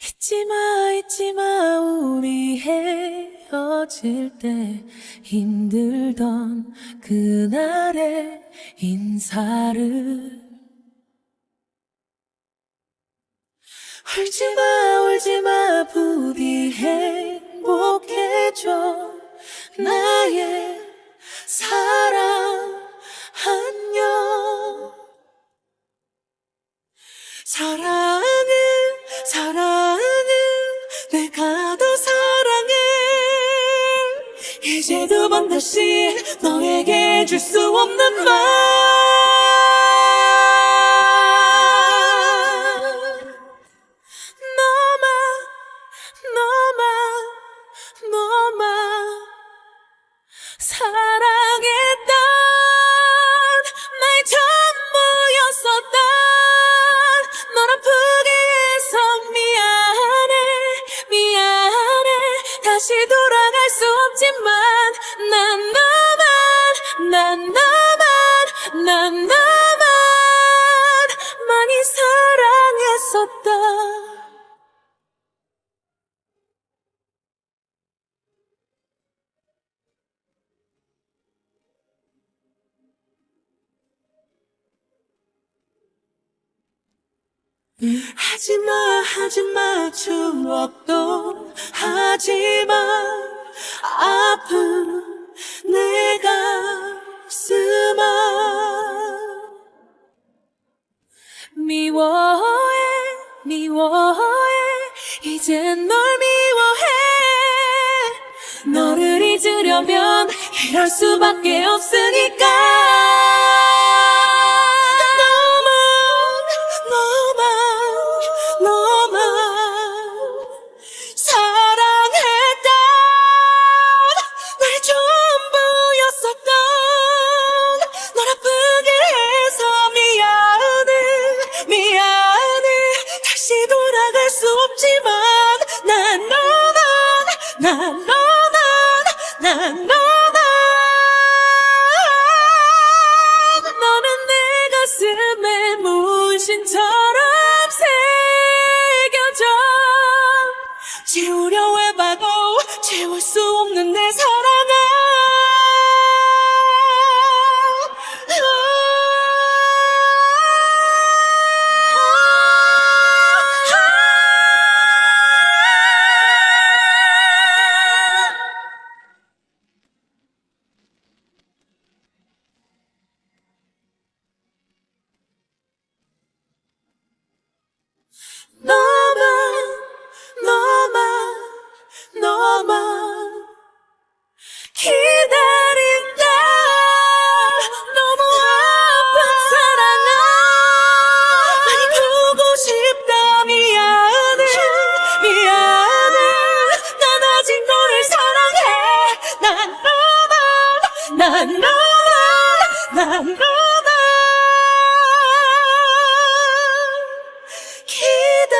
잊지마 잊지마 우리 헤어질 때 힘들던 그날의 인사를. 울지마 울지마 부디 행복해져 나의 사랑 안녕 사랑 더 사랑해. 이제 두 번 다시 너에게 줄 수 없는 말 다시 돌아갈 수 없지만 난 너만 난 너만 난 너만 많이 사랑했었다 하지마 하지마 추억도 하지마 아픈 내 가슴아 미워해 미워해. 이젠 널 미워해. 너를 잊으려면 이럴 수밖에 없으니까 지우려 해봐도 지울 수 없는 내 사랑아 난 너나 난 너나 기다